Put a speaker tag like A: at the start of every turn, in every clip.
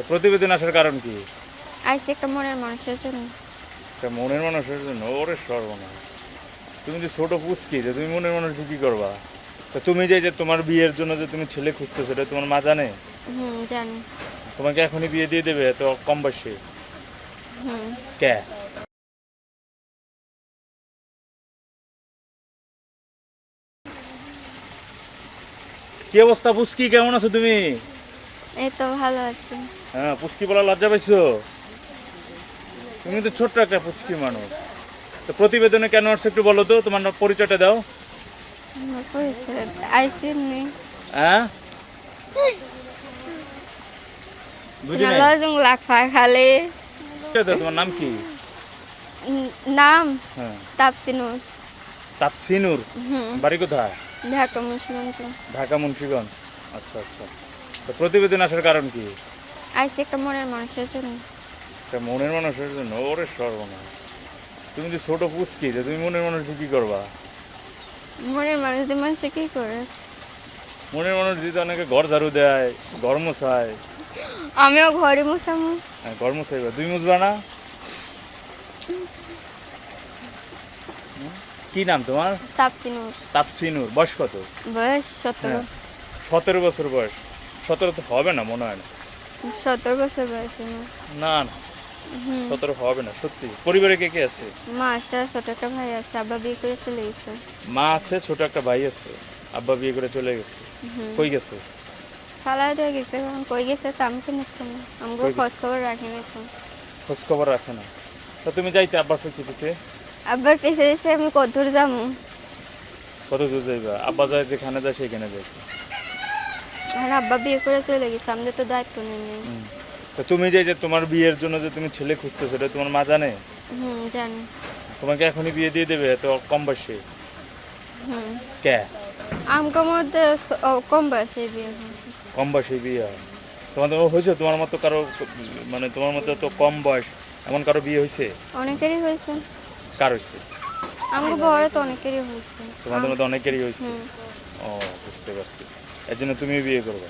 A: তো প্রতিবেদন আসার কারণ কি?
B: আইসি একটা মনের মানুষের জন্য।
A: একটা মনের মানুষের জন্য? ওরে সর্বনাশ। তুমি যে ছোট পুচকি যে তুমি মনের মানুষ কি করবা? তা তুমি যে যে তোমার বিয়ের জন্য যে তুমি ছেলে খুঁজছো সেটা তোমার মা জানে?
B: হুম জানি।
A: তোমাকে এখনই বিয়ে দিয়ে দেবে এত কম বয়সে?
B: হুম।
A: কে? কি অবস্থা পুচকি? কেমন আছো তুমি?
B: এই তো ভালো আছি।
A: হ্যাঁ পুচকি বলা লজ্জা পাইছো? তুমি তো ছোট্ট একটা পুচকি মানুষ। তো প্রতিবেদনে কেন আসছো একটু বলো তো তোমার পরিচয়টা দাও। হ্যাঁ? তোমার নাম কি?
B: নাম
A: হ্যাঁ।
B: তাপসিনুর।
A: তাপসিনুর বাড়ি কোথায়?
B: ঢাকা মুন্সিগঞ্জ।
A: ঢাকা মুন্সিগঞ্জ। আচ্ছা আচ্ছা। তো প্রতিবেদন আসার কারণ কি?
B: আইসি একটা মনের মানুষের জন্য।
A: একটা মনের মানুষের জন্য ওরে সর্বনাশ। তুমি যে ছোট পুচকি যে তুমি মনের মানুষ কি করবা?
B: মনের মানুষ দিয়ে মানুষ কি করে?
A: মনের মানুষ দিতে অনেকে ঘর ঝাড়ু দেয় ঘর মোছায়।
B: আমিও ঘরে মুসামু
A: হ্যাঁ ঘর মোছাইবা তুমি মুছবা না? কি নাম তোমার?
B: তাপসিনুর
A: তাপসিনুর বয়স কত?
B: বয়স সতেরো।
A: হ্যাঁ। সতেরো বছর বয়স। সতেরো তো হবে না মনে হয় না।
B: সতেরো বছর বয়স
A: না। না সতেরো হবে না সত্যি। পরিবারে কে কে আছে?
B: মা আছে আর ছোট একটা ভাই আছে। আব্বা বিয়ে করে চলে গেছে।
A: মা আছে ছোট একটা ভাই আছে। আব্বা বিয়ে করে চলে গেছে। কই গেছে?
B: দিয়ে গেছে। এখন কই গেছে তা আমি তো নিতাম না। খোঁজ খবর রাখি না তো
A: খোঁজ খবর রাখে না। তা তুমি যাইতে আব্বার পিছিয়ে
B: আব্বার পেছে পেছে আমি কত দূর যাব।
A: কত দূর যাইবা? আব্বা যায় যেখানে যায় সেখানে যায়
B: আর আব্বা বিয়ে করে চলে গেছে আমাদের তো দায়িত্ব নেই।
A: তা তুমি যে যে তোমার বিয়ের জন্য যে তুমি ছেলে খুঁজছো সেটা তোমার মা জানে?
B: হুম জানি।
A: তোমাকে এখনই বিয়ে দিয়ে দেবে এত কম বয়সে?
B: হুম।
A: কে?
B: আমকার মধ্যে কম বয়সে বিয়ে
A: কম বয়সে বিয়ে তোমাদের হয়েছে? তোমার মতো কারও মানে তোমার মতো তো কম বয়স এমন কারও বিয়ে হয়েছে?
B: অনেকেরই হয়েছে।
A: কার হয়েছে?
B: আমাকে বড় তো অনেকেরই হয়েছে।
A: তোমাদের মতো অনেকেরই হয়েছে? ও বুঝতে পারছি। এর জন্য তুমি বিয়ে করবে।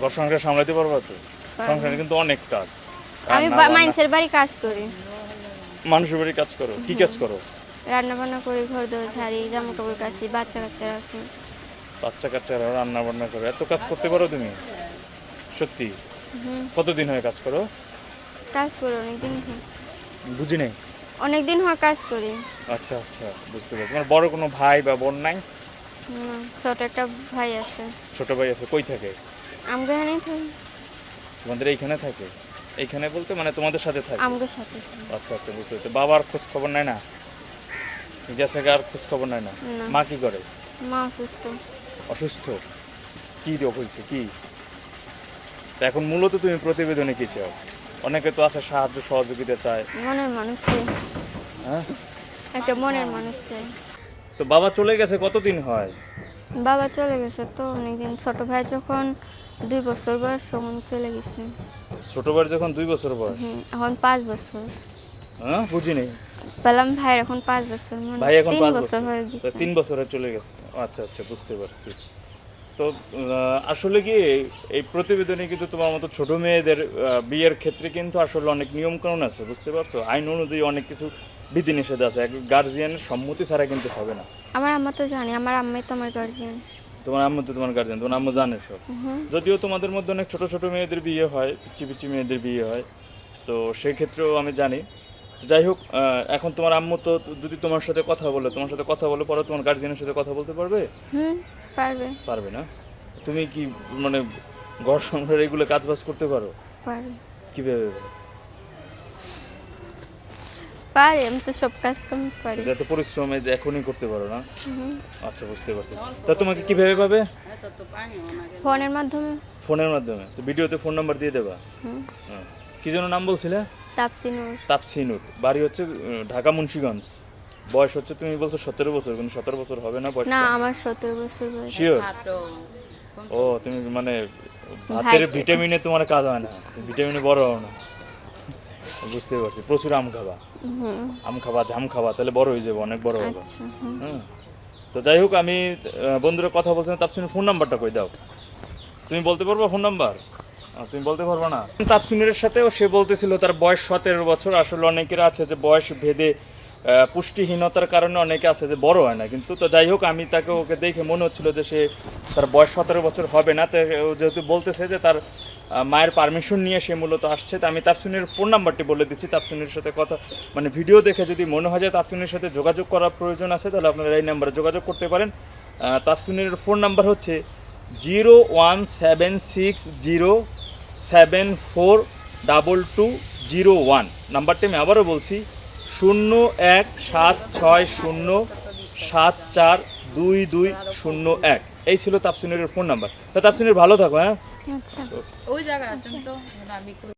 A: ঘর সংসার সামলাতে পারবা তো? সংসারে কিন্তু অনেক কাজ।
B: আমি মানুষের বাড়ি কাজ করি।
A: মানুষের বাড়ি কাজ করো? কি কাজ করো?
B: রান্না বান্না করি ঘর দোর ঝাড়ি জামা কাপড় কাচি বাচ্চা কাচ্চা রাখি।
A: বাচ্চা কাচ্চারা রান্না বান্না করো। এত কাজ করতে পারো তুমি? সত্যি? কতদিন হয় কাজ করো?
B: কাজ করি অনেকদিন
A: বুঝি নাই?
B: অনেকদিন হয় কাজ করি।
A: আচ্ছা আচ্ছা বুঝতে পারছি। তোমার বড় কোনো ভাই বা বোন নাই?
B: ছোট একটা ভাই আছে।
A: ছোট ভাই আছে কই থাকে?
B: আমগো এখানেই থাকি।
A: তোমাদের এইখানে থাকে? এইখানে বলতে মানে তোমাদের সাথে থাকে?
B: সাথে
A: আচ্ছা আচ্ছা বুঝতে পারছি। বাবার খোঁজ খবর নাই না? গেছে আর খোঁজ খবর নাই না। মা কি করে?
B: মা অসুস্থ।
A: অসুস্থ? কি রোগ হয়েছে কি? এখন মূলত তুমি প্রতিবেদনে কি চাও? অনেকে তো আছে সাহায্য সহযোগিতা চায়।
B: মনের মানুষ চাই।
A: হ্যাঁ?
B: একটা মনের মানুষ চাই।
A: তো বাবা চলে গেছে কতদিন হয়?
B: বাবা চলে গেছে তো অনেকদিন। ছোট ভাই যখন দুই বছর বয়স তখন চলে গেছে।
A: ছোট ভাই যখন দুই বছর বয়স?
B: হুম, এখন পাঁচ বছর।
A: হ্যাঁ বুঝিনি।
B: পেলাম ভাইয়ের এখন পাঁচ বছর মানে
A: ভাই এখন
B: তিন
A: পাঁচ
B: বছর
A: বছর।
B: হয়ে
A: তা
B: গেছে।
A: তিন বছরে চলে গেছে। আচ্ছা আচ্ছা বুঝতে পারছি। তো আসলে কি এই প্রতিবেদনে কিন্তু তোমার মতো ছোট মেয়েদের বিয়ের ক্ষেত্রে কিন্তু আসলে অনেক নিয়ম কানুন আছে বুঝতে পারছ? আইন অনুযায়ী অনেক কিছু বিধিনিষেধ আছে গার্জিয়ানের সম্মতি ছাড়া কিন্তু হবে না।
B: আমার আম্মা তো জানি আমার আম্মাই তো আমার গার্জিয়ান
A: তোমার আম্মু তো তোমার গার্জিয়ান তোমার আম্মু জানে সব। যদিও তোমাদের মধ্যে অনেক ছোট ছোট মেয়েদের বিয়ে হয় পিচ্ছি পিচ্ছি মেয়েদের বিয়ে হয় তো সেই ক্ষেত্রেও আমি জানি। যাই হোক এখন তোমার আম্মু তো যদি তোমার সাথে কথা বলে তোমার সাথে কথা বলে পরে তোমার গার্জিয়ানের সাথে কথা বলতে পারবে?
B: হুম পারবে।
A: পারবে না? তুমি কি মানে ঘর সংসার এগুলো কাজ বাজ করতে পারো?
B: পারবে।
A: কীভাবে?
B: পারি আমি তো সব কাজ কাম পারি।
A: যাতে পরিশ্রম এখনই করতে পারো না?
B: হুম।
A: আচ্ছা বুঝতে পারছি। তা তোমাকে কীভাবে পাবে?
B: ফোনের মাধ্যমে।
A: ফোনের মাধ্যমে? তো ভিডিওতে ফোন নাম্বার দিয়ে দেবা?
B: হুম।
A: কি যেন নাম বলছিলে?
B: তাপসিনুর।
A: তাপসিনুর। বাড়ি হচ্ছে ঢাকা মুন্সিগঞ্জ। বয়স হচ্ছে তুমি বলছো সতেরো বছর কিন্তু সতেরো বছর হবে না বয়স
B: না আমার সতেরো বছর বয়স।
A: শিওর ও তুমি মানে ভাতের ভিটামিনে তোমার কাজ হয় না। ভিটামিনে বড় হও না। বুঝতে পারছি। প্রচুর আম খাবা।
B: হুম।
A: আম খাবা জাম খাবা তাহলে বড় হয়ে যাবে অনেক বড় হবে।
B: আচ্ছা হুম।
A: হ্যাঁ তো যাই হোক আমি বন্ধুরা কথা বলছেন তাপসিনের ফোন নাম্বারটা কই দাও? তুমি বলতে পারব ফোন নাম্বার? তুমি বলতে পারবে না? তাপসুনিরের সাথেও সে বলতেছিল, তার বয়স সতেরো বছর। আসলে অনেকের আছে যে বয়স ভেদে পুষ্টিহীনতার কারণে অনেকে আছে যে বড় হয় না। কিন্তু তো যাই হোক, আমি তাকে ওকে দেখে মনে হচ্ছিল যে সে তার বয়স সতেরো বছর হবে না। তো যেহেতু বলতেছে যে তার মায়ের পারমিশন নিয়ে সে মূলত আসছে, তো আমি তাপসুনির ফোন নাম্বারটি বলে দিচ্ছি। তাপসুনির সাথে কথা মানে ভিডিও দেখে যদি মনে হয় যে তাপসুনির সাথে যোগাযোগ করার প্রয়োজন আছে, তাহলে আপনারা এই নাম্বারে যোগাযোগ করতে পারেন। তাপসুনির ফোন নাম্বার হচ্ছে zero one seven six zero seven four double two zero one নাম্বারটি আমি আবারও বলছি শূন্য এক সাত ছয় শূন্য সাত চার দুই দুই শূন্য এক। এই ছিল তাপসিনের ফোন নাম্বার। তা তাপসিনের ভালো থাকো হ্যাঁ?
B: আচ্ছা।
C: ওই জায়গায় আসেন তো। আমি একটু